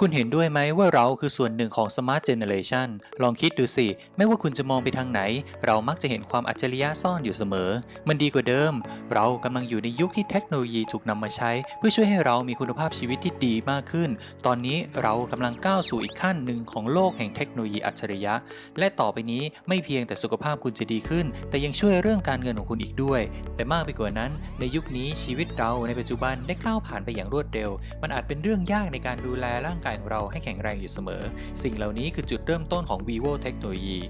คุณเห็นด้วยไหมว่าเราคือส่วนหนึ่งของ Smart Generation ลองคิดดูสิ ไม่ว่าคุณจะมองไปทางไหน เรามักจะเห็นความอัจฉริยะซ่อนอยู่เสมอ มันดีกว่าเดิม เรากำลังอยู่ในยุคที่เทคโนโลยีถูกนำมาใช้ เพื่อช่วยให้เรามีคุณภาพชีวิตที่ดีมากขึ้น ตอนนี้เรากำลังก้าวสู่อีกขั้นหนึ่งของโลกแห่งเทคโนโลยีอัจฉริยะ และต่อไปนี้ไม่เพียงแต่สุขภาพคุณจะดีขึ้น แต่ยังช่วยเรื่องการเงินของคุณอีกด้วย แต่มากไปกว่านั้น ในยุคนี้ชีวิตเราในปัจจุบันได้ก้าวผ่านไปอย่างรวดเร็ว มันอาจเป็นเรื่องยากในการดูแลร่างกายของเราให้แข็งแรงอยู่เสมอ สิ่งเหล่านี้คือจุดเริ่มต้นของ vivo เทคโนโลยี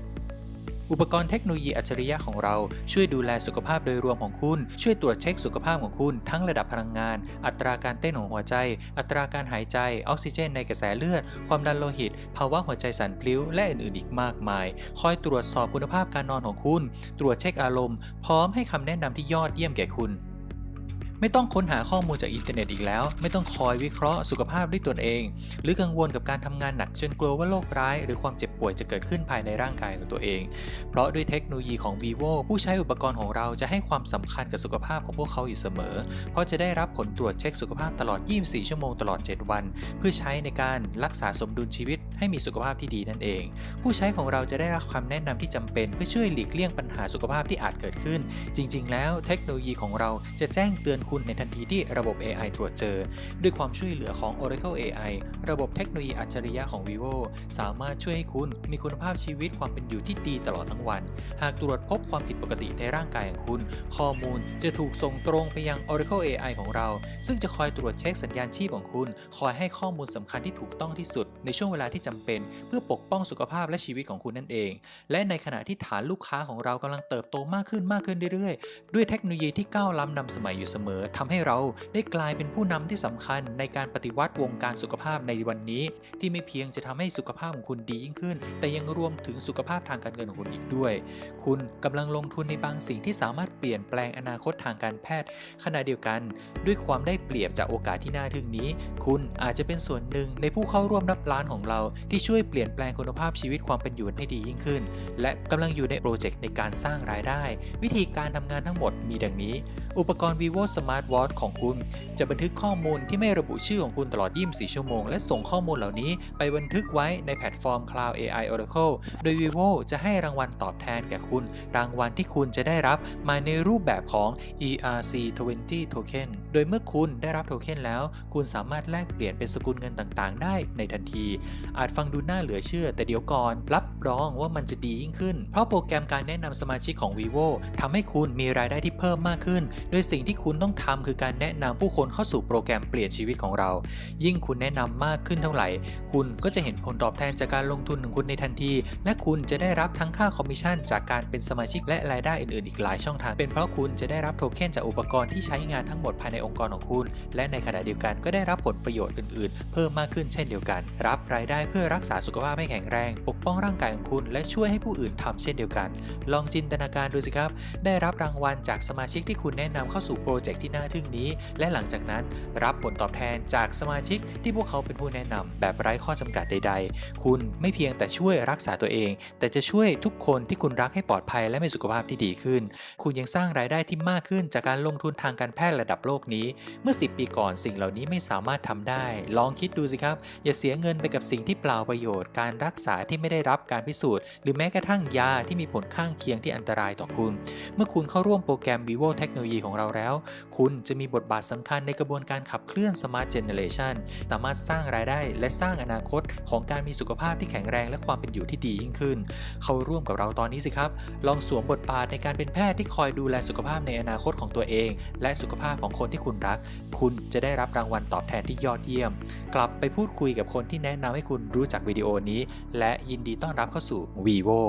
อุปกรณ์เทคโนโลยีอัจฉริยะของเราช่วยดูแลสุขภาพโดยรวมของคุณ ช่วยตรวจเช็คสุขภาพของคุณ ทั้งระดับพลังงาน อัตราการเต้นของหัวใจ อัตราการหายใจ ออกซิเจนในกระแสเลือด ความดันโลหิต ภาวะหัวใจสั่นพลิ้ว และอื่นๆอีกมากมาย คอยตรวจสอบคุณภาพการนอนของคุณ ตรวจเช็คอารมณ์ พร้อมให้คำแนะนำที่ยอดเยี่ยมแก่คุณ ไม่ต้องค้นหาข้อมูลจากอินเทอร์เน็ตอีกแล้ว ไม่ต้องคอยวิเคราะห์สุขภาพด้วยตนเอง หรือกังวลกับการทำงานหนักจนกลัวว่าโรคร้าย หรือความเจ็บป่วยจะเกิดขึ้นภายในร่างกายของตัวเอง เพราะด้วยเทคโนโลยีของ vivo ผู้ใช้อุปกรณ์ของเราจะให้ความสำคัญกับสุขภาพของพวกเขาอยู่เสมอ เพราะจะได้รับผลตรวจเช็คสุขภาพตลอด 24 ชั่วโมงตลอด 7 วัน เพื่อใช้ในการรักษาสมดุลชีวิต ให้มีสุขภาพที่ดีนั่นเอง ผู้ใช้ของเราจะได้รับคำแนะนำที่จำเป็น เพื่อช่วยหลีกเลี่ยงปัญหาสุขภาพที่อาจเกิดขึ้น จริง ๆ แล้วเทคโนโลยีของเราจะแจ้งเตือนคุณในทันทีที่ระบบ AI ตรวจเจอ ด้วยความช่วยเหลือของ Oracle AI ระบบเทคโนโลยีอัจฉริยะของ vivo สามารถช่วยให้คุณมีคุณภาพชีวิตความเป็นอยู่ที่ดีตลอดทั้งวัน หากตรวจพบความผิดปกติในร่างกายของคุณ ข้อมูลจะถูกส่งตรงไปยัง Oracle AI ของเรา ซึ่งจะคอยตรวจเช็คสัญญาณชีพของคุณ คอยให้ข้อมูลสำคัญที่ถูกต้องที่สุด ในช่วงเวลาที่จำเป็น เพื่อปกป้องสุขภาพและชีวิตของคุณนั่นเอง และในขณะที่ฐานลูกค้าของเรากำลังเติบโตมากขึ้นมากขึ้นเรื่อยๆ ด้วยเทคโนโลยีที่ก้าวล้ำนำสมัยอยู่เสมอทำให้เราได้กลายเป็นผู้นำที่สำคัญในการปฏิวัติวงการสุขภาพในวันนี้ ที่ไม่เพียงจะทำให้สุขภาพของคุณดียิ่งขึ้น แต่ยังรวมถึงสุขภาพทางการเงินของคุณอีกด้วย คุณกำลังลงทุนในบางสิ่งที่สามารถเปลี่ยนแปลงอนาคตทางการแพทย์ ขณะเดียวกัน ด้วยความได้เปรียบจากโอกาสที่น่าทึ่งนี้ คุณอาจจะเป็นส่วนหนึ่งในผู้เข้าร่วมนับล้านของเราที่ช่วยเปลี่ยนแปลงคุณภาพชีวิตความเป็นอยู่ให้ดียิ่งขึ้น และกำลังอยู่ในโปรเจกต์ในการสร้างรายได้ วิธีการทำงานทั้งหมดมีดังนี้ อุปกรณ์ vivo smart watch ของคุณ จะบันทึกข้อมูลที่ไม่ระบุชื่อของคุณตลอด 24 ชั่วโมง และส่งข้อมูลเหล่านี้ไปบันทึกไว้ในแพลตฟอร์ม Cloud AI Oracle โดย vivo จะให้รางวัลตอบแทนแก่คุณ รางวัลที่คุณจะได้รับมาในรูปแบบของ ERC20 Token โดยเมื่อคุณได้รับโทเค็นแล้ว คุณสามารถแลกเปลี่ยนเป็นสกุลเงินต่างๆ ได้ในทันที อาจฟังดูน่าเหลือเชื่อ แต่เดี๋ยวก่อน รับรองว่ามันจะดียิ่งขึ้น เพราะโปรแกรมการแนะนำสมาชิกของ vivo ทำให้คุณมีรายได้ที่เพิ่มมากขึ้นโดยสิ่งที่คุณต้องทำคือการแนะนำผู้คนเข้าสู่โปรแกรมเปลี่ยนชีวิตของเรา ยิ่งคุณแนะนำมากขึ้นเท่าไหร่ คุณก็จะเห็นผลตอบแทนจากการลงทุนของคุณในทันที และคุณจะได้รับทั้งค่าคอมมิชชั่น จากการเป็นสมาชิกและรายได้อื่นๆ อีกหลายช่องทาง เป็นเพราะคุณจะได้รับโทเค็นจากอุปกรณ์ที่ใช้งานทั้งหมดภายในองค์กรของคุณ และในขณะเดียวกันก็ได้รับผลประโยชน์อื่นๆ เพิ่มมากขึ้นเช่นเดียวกัน รับรายได้เพื่อรักษาสุขภาพให้แข็งแรง ปกป้องร่างกายของคุณ และช่วยให้ผู้อื่นทำเช่นเดียวกัน ลองจินตนาการดูสิครับ ได้รับรางวัลจากสมาชิกที่คุณแนะนำเข้าสู่โปรเจกต์ที่น่าทึ่งนี้ และหลังจากนั้นรับผลตอบแทนจากสมาชิกที่พวกเขาเป็นผู้แนะนำแบบไร้ข้อจำกัดใด ๆ คุณไม่เพียงแต่ช่วยรักษาตัวเอง แต่จะช่วยทุกคนที่คุณรักให้ปลอดภัยและมีสุขภาพที่ดีขึ้น คุณยังสร้างรายได้ที่มากขึ้นจากการลงทุนทางการแพทย์ระดับโลกนี้ เมื่อ 10 ปีก่อนสิ่งเหล่านี้ไม่สามารถทำได้ ลองคิดดูสิครับ อย่าเสียเงินไปกับสิ่งที่เปล่าประโยชน์ การรักษาที่ไม่ได้รับการพิสูจน์ หรือแม้กระทั่งยาที่มีผลข้างเคียงที่อันตรายต่อคุณ เมื่อคุณเข้าร่วมโปรแกรม vivo เทคโนโลยีของเราแล้ว คุณจะมีบทบาทสำคัญในกระบวนการขับเคลื่อน smart generation สามารถสร้างรายได้และสร้างอนาคตของการมีสุขภาพที่แข็งแรงและความเป็นอยู่ที่ดียิ่งขึ้น เข้าร่วมกับเราตอนนี้สิครับ ลองสวมบทบาทในการเป็นแพทย์ที่คอยดูแลสุขภาพในอนาคตของตัวเอง และสุขภาพของคนที่คุณรัก คุณจะได้รับรางวัลตอบแทนที่ยอดเยี่ยม กลับไปพูดคุยกับคนที่แนะนำให้คุณรู้จักวิดีโอนี้ และยินดีต้อนรับเข้าสู่ vivo